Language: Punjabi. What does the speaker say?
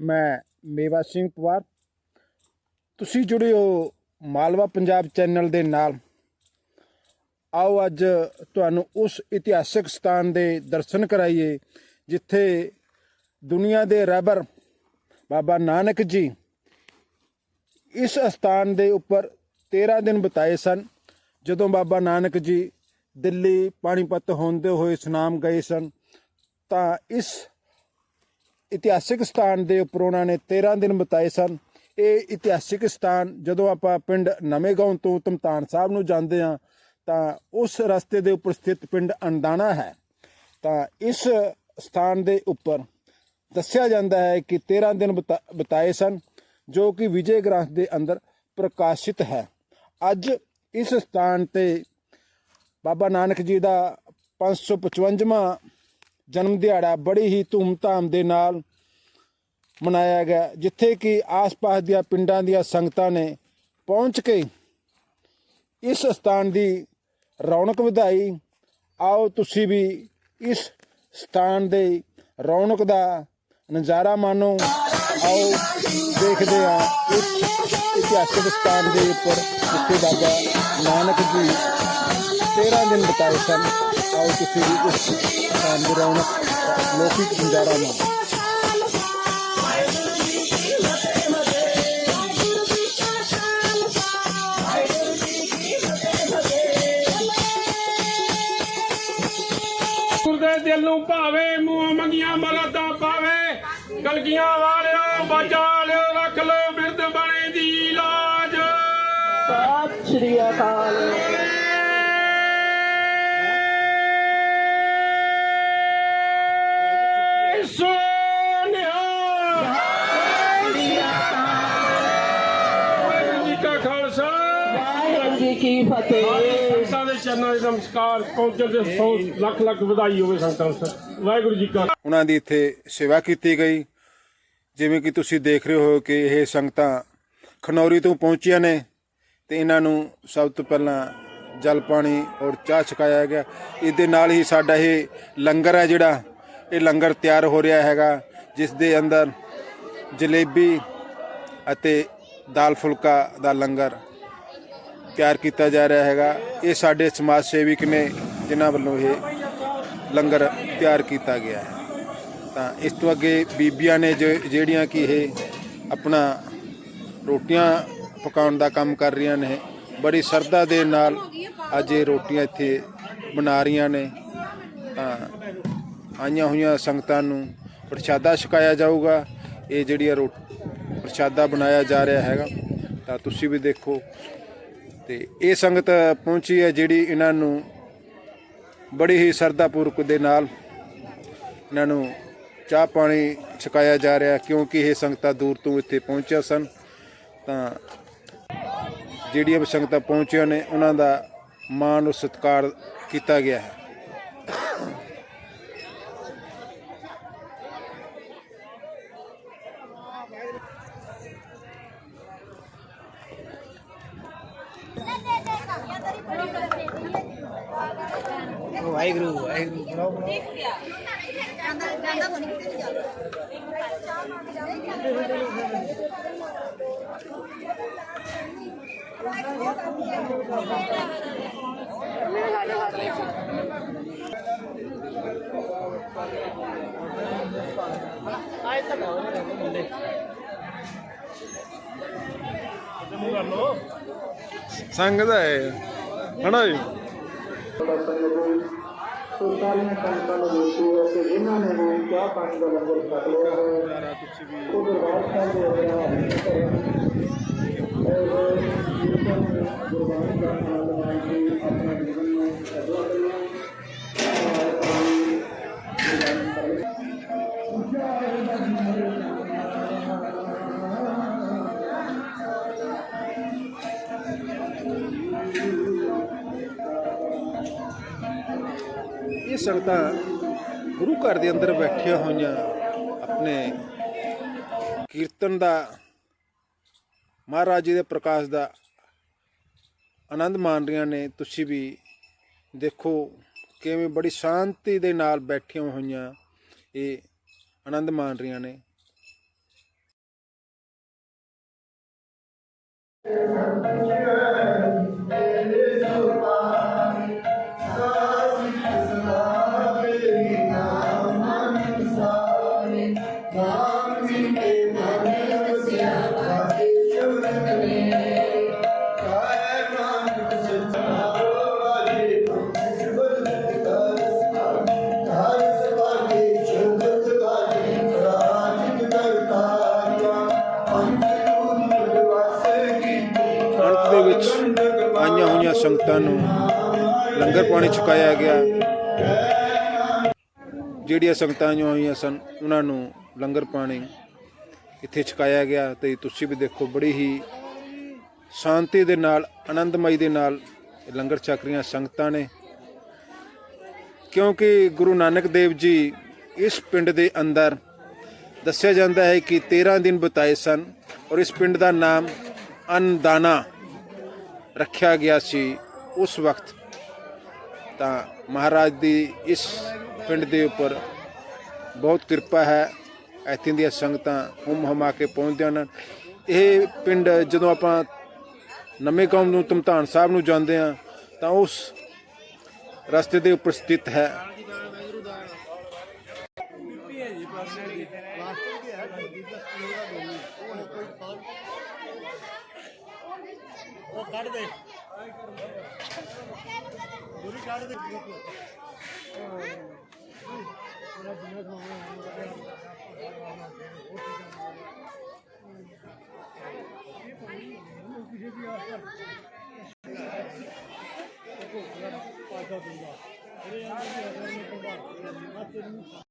ਮੈਂ ਮੇਵਾ ਸਿੰਘ ਪਵਾਰ। ਤੁਸੀਂ ਜੁੜੇ ਹੋ ਮਾਲਵਾ ਪੰਜਾਬ ਚੈਨਲ ਦੇ ਨਾਲ। ਆਓ ਅੱਜ ਤੁਹਾਨੂੰ ਉਸ ਇਤਿਹਾਸਕ ਸਥਾਨ ਦੇ ਦਰਸ਼ਨ ਕਰਾਈਏ, ਜਿੱਥੇ ਦੁਨੀਆ ਦੇ ਰਹਿਬਰ ਬਾਬਾ ਨਾਨਕ ਜੀ ਇਸ ਸਥਾਨ ਦੇ ਉੱਪਰ 13 ਦਿਨ ਬਿਤਾਏ ਸਨ, ਜਦੋਂ ਬਾਬਾ ਨਾਨਕ ਜੀ ਦਿੱਲੀ ਪਾਣੀਪਤ ਹੁੰਦੇ ਹੋਏ ਸੁਨਾਮ ਗਏ ਸਨ। ਤਾਂ ਇਸ ਇਤਿਹਾਸਿਕ ਸਥਾਨ ਦੇ ਉੱਪਰ ਉਹਨਾਂ ਨੇ 13 ਦਿਨ ਬਿਤਾਏ ਸਨ। ਇਹ ਇਤਿਹਾਸਿਕ ਸਥਾਨ ਜਦੋਂ ਆਪਾਂ ਪਿੰਡ ਨਵੇਂਗਾਉਂ ਤੋਂ ਤਮਤਾਨ ਸਾਹਿਬ ਨੂੰ ਜਾਂਦੇ ਹਾਂ, ਤਾਂ ਉਸ ਰਸਤੇ ਦੇ ਉੱਪਰ ਸਥਿਤ ਪਿੰਡ ਅੰਦਾਣਾ ਹੈ। ਤਾਂ ਇਸ ਸਥਾਨ ਦੇ ਉੱਪਰ ਦੱਸਿਆ ਜਾਂਦਾ ਹੈ ਕਿ 13 ਦਿਨ ਬਿਤਾ- ਬਿਤਾਏ ਸਨ, ਜੋ ਕਿ ਵਿਜੇ ਗ੍ਰੰਥ ਦੇ ਅੰਦਰ ਪ੍ਰਕਾਸ਼ਿਤ ਹੈ। ਅੱਜ ਇਸ ਸਥਾਨ ਤੇ ਬਾਬਾ ਨਾਨਕ ਜੀ ਦਾ 555ਵਾਂ ਜਨਮ ਦਿਹਾੜਾ ਬੜੀ ਹੀ ਧੂਮਧਾਮ ਦੇ ਨਾਲ ਮਨਾਇਆ ਗਿਆ, ਜਿੱਥੇ ਕਿ ਆਸ-ਪਾਸ ਦੀਆਂ ਪਿੰਡਾਂ ਦੀਆਂ ਸੰਗਤਾਂ ਨੇ ਪਹੁੰਚ ਕੇ ਇਸ ਸਥਾਨ ਦੀ ਰੌਣਕ ਵਧਾਈ। ਆਓ ਤੁਸੀਂ ਵੀ ਇਸ ਸਥਾਨ ਦੇ ਰੌਣਕ ਦਾ ਨਜ਼ਾਰਾ ਮਾਣੋ। ਆਓ ਦੇਖਦੇ ਹਾਂ ਇਸ ਇਤਿਹਾਸਕ ਸਥਾਨ ਦੇ ਉੱਪਰ ਜਿੱਥੇ ਬਾਬਾ ਨਾਨਕ ਜੀ 13 ਦਿਨ ਬਿਤਾਏ ਸਨ। ਆਓ ਤੁਸੀਂ ਵੀ ਇਸ ਸਥਾਨ ਦੀ ਰੌਣਕ ਦਾ ਲੌਕਿਕ ਨਜ਼ਾਰਾ ਮਾਣੋ ਗੁਰਦੇ ਦਿਲ ਨੂੰ ਭਾਵੇ ਮੂੰਹ ਮੰਗੀਆਂ ਮਰਾਦਾ ਪਾਵੇ। ਕਲਗੀਆਂ ਵਾਲਿਓ ਬਚਾ ਲਿਓ ਰੱਖ ਲਓ ਬਿਰਦ ਬਣੇ ਦੀ ਲਾਜ ਸਤਿ ਸ਼੍ਰੀ ਅਕਾਲ। ਸੋਨਿਆ ਵਾਹਿਗੁਰੂ ਜੀ ਕਾ ਖਾਲਸਾ ਵਾਹਿਗੁਰੂ ਜੀ ਕੀ ਫਤਿਹ। ਸੰਤਾਂ ਦੇ ਚਰਨਾਂ ਦੇ ਨਮਸਕਾਰ ਪਹੁੰਚਣ ਦੇ ਸੌ ਲੱਖ ਲੱਖ ਵਧਾਈ ਹੋਵੇ ਸੰਤਾਂ ਨੂੰ ਵਾਹਿਗੁਰੂ ਜੀ ਕਾ ਉਹਨਾਂ ਦੀ ਇੱਥੇ ਸੇਵਾ ਕੀਤੀ ਗਈ। ਜਿਵੇਂ ਕਿ ਤੁਸੀਂ ਦੇਖ ਰਹੇ ਹੋ ਕਿ ਇਹ ਸੰਗਤਾਂ ਖਨੌਰੀ ਤੋਂ ਪਹੁੰਚੀਆਂ ਨੇ ਤੇ ਇਹਨਾਂ ਨੂੰ ਸਭ ਤੋਂ ਪਹਿਲਾਂ ਜਲ ਪਾਣੀ ਔਰ ਚਾਹ ਛਕਾਇਆ ਗਿਆ। ਇਹਦੇ ਨਾਲ ਹੀ ਸਾਡਾ ਇਹ ਲੰਗਰ ਹੈ ਜਿਹੜਾ ਇਹ ਲੰਗਰ ਤਿਆਰ ਹੋ ਰਿਹਾ ਹੈਗਾ, ਜਿਸ ਦੇ ਅੰਦਰ ਜਲੇਬੀ ਅਤੇ ਦਾਲ ਫੁਲਕਾ ਦਾ ਲੰਗਰ ਤਿਆਰ ਕੀਤਾ ਜਾ ਰਿਹਾ ਹੈਗਾ। ਇਹ ਸਾਡੇ ਸਮਾਜ ਸੇਵਕ ਨੇ ਜਿਨ੍ਹਾਂ ਵੱਲੋਂ ਇਹ ਲੰਗਰ ਤਿਆਰ ਕੀਤਾ ਗਿਆ ਹੈ। ਤਾਂ ਇਸ ਤੋਂ ਅੱਗੇ ਬੀਬੀਆਂ ਨੇ ਜਿਹੜੀਆਂ ਕਿ ਇਹ ਆਪਣਾ ਰੋਟੀਆਂ ਪਕਾਉਣ ਦਾ ਕੰਮ ਕਰ ਰਹੀਆਂ ਨੇ, ਬੜੀ ਸਰਦਾ ਦੇ ਨਾਲ ਅੱਜ ਇਹ ਰੋਟੀਆਂ ਇੱਥੇ ਬਣਾ ਰਹੀਆਂ ਨੇ। ਤਾਂ ਆਈਆਂ ਹੋਈਆਂ ਸੰਗਤਾਂ ਨੂੰ ਪ੍ਰਸ਼ਾਦਾ ਛਕਾਇਆ ਜਾਊਗਾ। ਇਹ ਜਿਹੜੀ ਰੋ, ਪ੍ਰਸ਼ਾਦਾ ਬਣਾਇਆ ਜਾ ਰਿਹਾ ਹੈਗਾ, ਤਾਂ ਤੁਸੀਂ ਵੀ ਦੇਖੋ। ਤੇ ਇਹ ਸੰਗਤ ਪਹੁੰਚੀ ਹੈ ਜਿਹੜੀ ਇਹਨਾਂ ਨੂੰ ਬੜੀ ਹੀ ਸਰਦਾਪੂਰਵਕ ਦੇ ਨਾਲ ਇਹਨਾਂ ਨੂੰ ਚਾਹ ਪਾਣੀ ਛਕਾਇਆ ਜਾ ਰਿਹਾ ਕਿਉਂਕਿ ਇਹ ਸੰਗਤਾਂ ਦੂਰ ਤੋਂ ਇੱਥੇ ਪਹੁੰਚਿਆ ਸਨ। ਤਾਂ ਜਿਹੜੀਆਂ ਵੀ ਸੰਗਤਾਂ ਪਹੁੰਚੀਆਂ ਨੇ, ਉਹਨਾਂ ਦਾ ਮਾਣ ਔਰ ਸਤਿਕਾਰ ਕੀਤਾ ਗਿਆ ਹੈ। ਵਾਹਿਗੁਰੂ ਵਾਹਿਗੁਰੂ ਜਾਂਦਾ ਜਾਂਦਾ ਤੋਂ ਨਹੀਂ ਕਿਤੇ ਜਾਂਦਾ ਸੰਗਤ ਹੈ ਹਨਾ ਜੀ ਸੁਲਤਾਨੀਆਂ ਸੰਤਾਂ ਨੂੰ ਬੇਨਤੀ ਹੈ ਕਿ ਜਿਨ੍ਹਾਂ ਨੇ ਵੀ ਚਾਹ ਪਾਣੀ ਦਾ ਲੰਗਰ ਛਕ ਲਿਆ ਹੈ ਉਹ ਦਰਬਾਰ ਸਾਹਿਬ ਦੇ ਅੰਦਰ ਔਰ ਜਿਨ੍ਹਾਂ ਨੇ ਗੁਰਬਾਣੀ ਦਾ ਆਨੰਦ ਮਾਣ ਕੇ ਇਹ ਸੰਗਤਾਂ ਗੁਰੂ ਘਰ ਦੇ ਅੰਦਰ ਬੈਠੀਆਂ ਹੋਈਆਂ ਆਪਣੇ ਕੀਰਤਨ ਦਾ, ਮਹਾਰਾਜ ਜੀ ਦੇ ਪ੍ਰਕਾਸ਼ ਦਾ ਆਨੰਦ ਮਾਣ ਰਹੀਆਂ ਨੇ। ਤੁਸੀਂ ਵੀ ਦੇਖੋ ਕਿਵੇਂ ਬੜੀ ਸ਼ਾਂਤੀ ਦੇ ਨਾਲ ਬੈਠੀਆਂ ਹੋਈਆਂ ਇਹ ਆਨੰਦ ਮਾਣ ਰਹੀਆਂ ਨੇ। ਸੰਗਤਾਂ ਨੂੰ ਲੰਗਰ ਪਾਣੀ ਛਕਾਇਆ ਗਿਆ। ਜਿਹੜੀਆਂ ਸੰਗਤਾਂ ਆਈਆਂ ਹੋਈਆਂ ਸਨ, ਉਹਨਾਂ ਨੂੰ ਲੰਗਰ ਪਾਣੀ ਇੱਥੇ ਛਕਾਇਆ ਗਿਆ ਤੇ ਤੁਸੀਂ ਵੀ ਦੇਖੋ ਬੜੀ ਹੀ ਸ਼ਾਂਤੀ ਦੇ ਨਾਲ, ਆਨੰਦਮਈ ਦੇ ਨਾਲ ਲੰਗਰ ਛਕ ਰਹੀਆਂ ਸੰਗਤਾਂ ਨੇ। ਕਿਉਂਕਿ ਗੁਰੂ ਨਾਨਕ ਦੇਵ ਜੀ ਇਸ ਪਿੰਡ ਦੇ ਅੰਦਰ ਦੱਸਿਆ ਜਾਂਦਾ ਹੈ ਕਿ 13 ਦਿਨ ਬਿਤਾਏ ਸਨ ਔਰ ਇਸ ਪਿੰਡ ਦਾ ਨਾਮ ਅਨਦਾਨਾ ਰੱਖਿਆ ਗਿਆ ਸੀ ਉਸ ਵਕਤ ਤਾਂ ਮਹਾਰਾਜ ਦੀ ਇਸ ਪਿੰਡ ਦੇ ਉੱਪਰ ਬਹੁਤ ਕਿਰਪਾ ਹੈ। ਇੱਥੇ ਦੀਆਂ ਸੰਗਤਾਂ ਹੁਮ ਹਮਾ ਕੇ ਪਹੁੰਚਦੀਆਂ ਹਨ। ਇਹ ਪਿੰਡ ਜਦੋਂ ਆਪਾਂ ਨਵੇਂ ਕੌਮ ਨੂੰ ਧਮਧਾਨ ਸਾਹਿਬ ਨੂੰ ਜਾਂਦੇ ਆ ਤਾਂ ਉਸ ਰਸਤੇ ਦੇ ਉੱਪਰ ਸਥਿਤ ਹੈ। ਕੱਢ ਦੇ। ਦੂਰੀ ਕੱਢ ਦੇ। ਮੇਰਾ ਬਿਨਸ ਮਾਮਾ ਇਹ ਪਾਣੀ ਨੂੰ ਕਿਸੇ ਵੀ ਆਸਰ ਪਾਸਾ ਦਿੰਦਾ ਇਹ ਆਂ ਦੀ ਅਸਰ ਨੂੰ ਪਾਉਂਦਾ ਮੈਂ ਤੈਨੂੰ